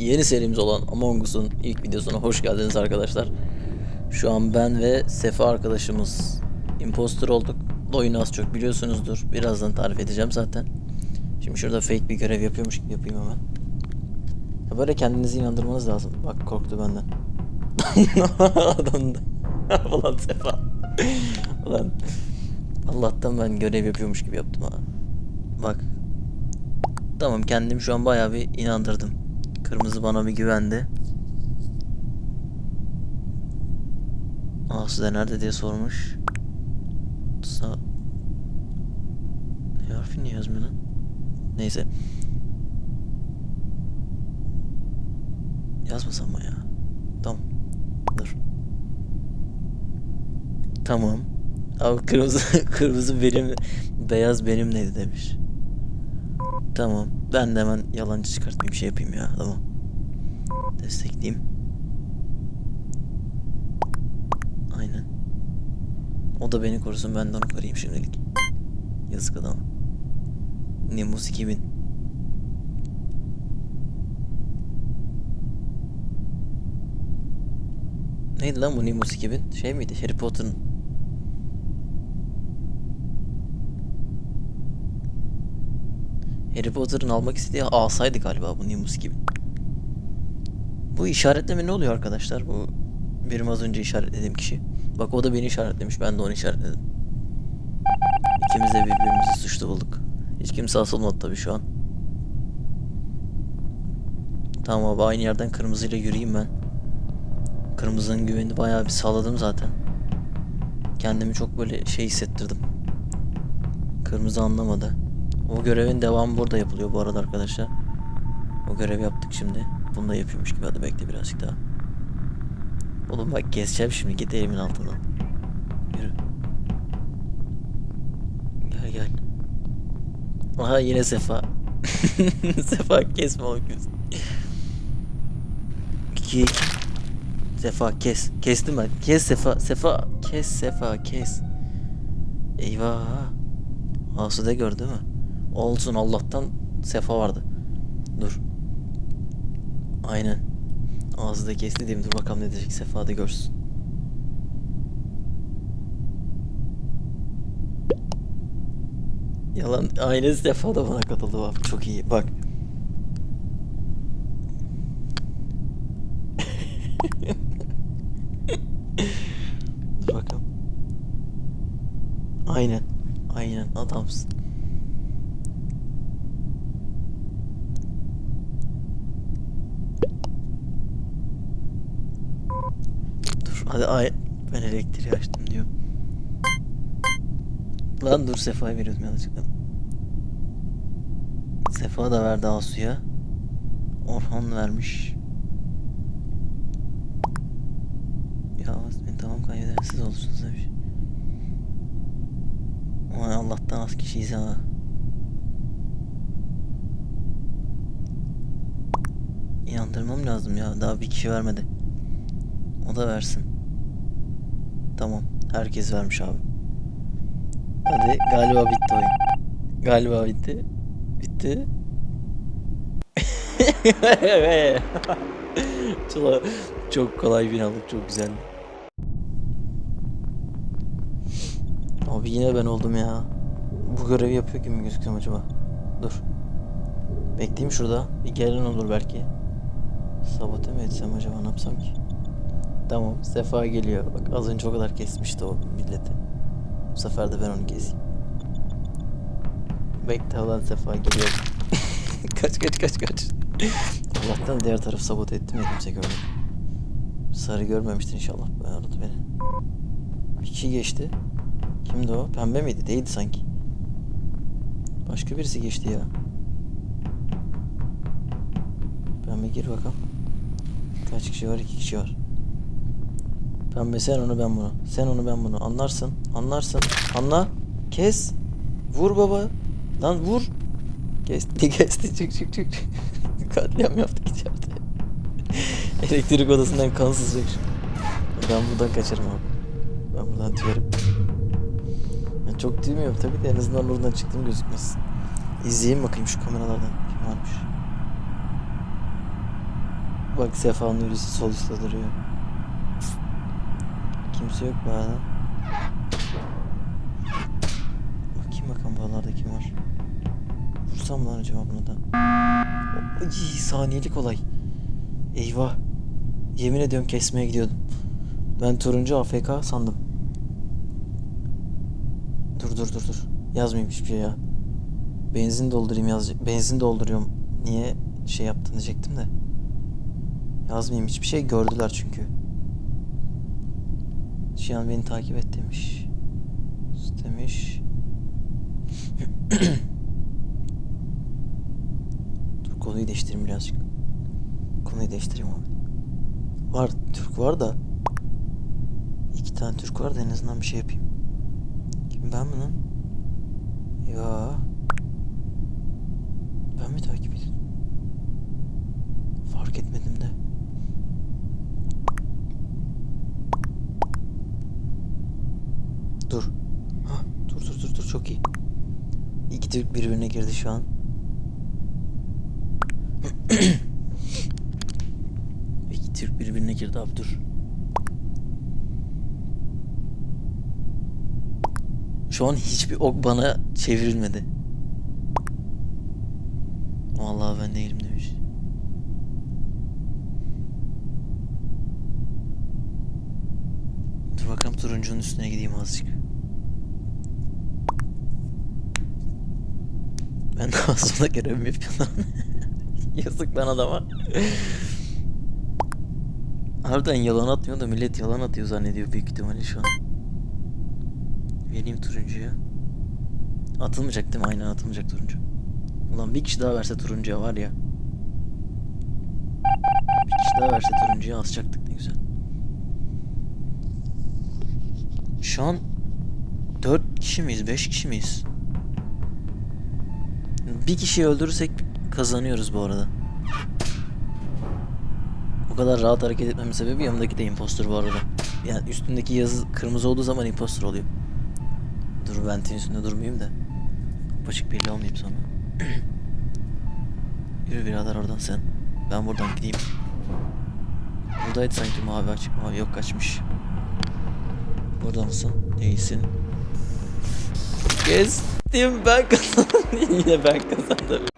Yeni serimiz olan Among Us'un ilk videosuna hoş geldiniz arkadaşlar. Şu an ben ve Sefa arkadaşımız imposter olduk. Oyunu az çok biliyorsunuzdur. Birazdan tarif edeceğim zaten. Şimdi şurada fake bir görev yapıyormuş gibi yapayım hemen. Ya böyle kendinizi inandırmanız lazım. Bak korktu benden. Adam da. Ulan Sefa. Ulan. Allah'tan ben görev yapıyormuş gibi yaptım ha. Bak. Tamam kendim şu an bayağı bir inandırdım. Kırmızı bana bir güvendi. Aa size nerede diye sormuş. Sa E harfi niye yazmıyor lan? Neyse. Yazmasam mı ya? Tamam. Dur. Tamam. Abi kırmızı kırmızı benim beyaz benim neydi demiş. Tamam. Ben de hemen yalancı çıkartmayayım şey yapayım ya. Tamam. Destekleyeyim. Aynen. O da beni korusun ben de onu koruyayım şimdilik. Yazık adama. Nimbus 2000. Neydi lan bu Nimbus 2000? Şey miydi? Harry Potter'ın Harry Potter'ın almak istediği asaydı galiba bu Nimbus gibi. Bu işaretleme ne oluyor arkadaşlar? Bu benim az önce işaretlediğim kişi. Bak o da beni işaretlemiş. Ben de onu işaretledim. İkimiz de birbirimizi suçlu bulduk. Hiç kimse asılmadı tabii şu an. Tamam abi aynı yerden kırmızıyla yürüyeyim ben. Kırmızının güvenini bayağı bir sağladım zaten. Kendimi çok böyle şey hissettirdim. Kırmızı anlamadı. O görevin devamı burada yapılıyor bu arada arkadaşlar. O görev yaptık şimdi. Bunu da yapıyormuş gibi. Hadi bekle birazcık daha. Oğlum bak keseceğim şimdi. Git elimin altından. Yürü. Gel gel. Aha yine Sefa. Sefa kesme kes. İkiye iki. Sefa kes. Kestim ben. Kes Sefa. Sefa. Kes Sefa kes. Eyvah. Asude gördü mi? Olsun Allah'tan sefa vardı. Dur. Aynen. Ağzı da kesti diyeyim. Dur bakalım ne diyecek sefa da görsün. Yalan. Aynı sefa da bana katıldı bak. Çok iyi. Bak. Dur bakalım. Aynen. Aynen adamsın. Dur hadi ay ben elektriği açtım diyor. Lan dur Sefa'ya veriyordum yanlışlıkla. Sefa da verdi Asu'ya. Orhan vermiş. Ya beni tamam kaybeder siz olursunuz demiş. Aman Allah'tan az kişiyiz ha. İnandırmam lazım ya. Daha bir kişi vermedi. O da versin. Tamam. Herkes vermiş abi. Hadi galiba bitti oyun. Galiba bitti. Bitti. çok, çok kolay bir aldık. Çok güzeldi. Abi yine ben oldum ya. Bu görevi yapıyor gibi mi gözüküyorum acaba? Dur. Bekleyeyim şurada. Bir gelen olur belki. Sabote mi etsem acaba ne yapsam ki? Tamam Sefa geliyor. Bak az önce o kadar kesmişti o milleti. Bu sefer de ben onu keseyim. Bekle olan Sefa geliyor. kaç kaç kaç kaç. Allah'tan diğer taraf sabote ettim ya kimse görmedi. Sarı görmemiştir inşallah. Ben aradı beni. Kişi geçti. Kimdi o? Pembe miydi? Değildi sanki. Başka birisi geçti ya. Pembe gir bakalım. Kaç kişi var? İki kişi var. Pembe sen onu ben bunu. Sen onu ben bunu. Anlarsın. Anlarsın. Anla. Kes. Vur baba. Lan vur. Kesti kesti. Çık çık çık. Katliam yaptık içeride. Elektrik odasından kan sızacak. Ben buradan kaçarım abi. Ben buradan tüyerim. Ben çok tüyüm yok tabii de en azından oradan çıktım gözükmesin. İzleyeyim bakayım şu kameralardan kim varmış. Bak Sefa Nuri'si sol üstte duruyor. Kimse yok bu arada. Bakayım bakalım buralarda kim var. Vursam lan acaba buna da? Ay, saniyelik olay. Eyvah. Yemin ediyorum kesmeye gidiyordum. Ben turuncu AFK sandım. Dur dur dur dur. Yazmayayım hiçbir şey ya. Benzin doldurayım yazacak. Benzin dolduruyorum. Niye şey yaptın diyecektim de. Yazmayayım hiçbir şey gördüler çünkü. Şu an beni takip et demiş. Demiş. Dur konuyu değiştireyim birazcık. Konuyu değiştireyim abi. Var Türk var da. iki tane Türk var da en azından bir şey yapayım. Kim ben mi lan? Ya. Ben mi takip Dur. Ha, dur dur dur dur çok iyi. İki Türk birbirine girdi şu an. İki Türk birbirine girdi abi dur. Şu an hiçbir ok bana çevrilmedi. Vallahi ben değilim demiş. Dur bakalım turuncunun üstüne gideyim azıcık. Ben daha sonra görevimi yapıyorum. Yazık lan adama. Harbiden yalan atmıyor da millet yalan atıyor zannediyor büyük ihtimalle şu an. Vereyim turuncuya. Atılmayacak değil mi? Aynen atılmayacak turuncu. Ulan bir kişi daha verse turuncuya var ya. Bir kişi daha verse turuncuya asacaktık ne güzel. Şu an 4 kişi miyiz? 5 kişi miyiz? Bir kişiyi öldürürsek kazanıyoruz bu arada. Bu kadar rahat hareket etmemin sebebi yanımdaki de impostor bu arada. Yani üstündeki yazı kırmızı olduğu zaman impostor oluyor. Dur ventin üstünde durmayayım da. Açık belli olmayayım sonra. Yürü birader oradan sen. Ben buradan gideyim. Buradaydı sanki mavi açık mavi yok kaçmış. Burada mısın? Değilsin. Gezdim ben kazandım. Yine ben kazandım.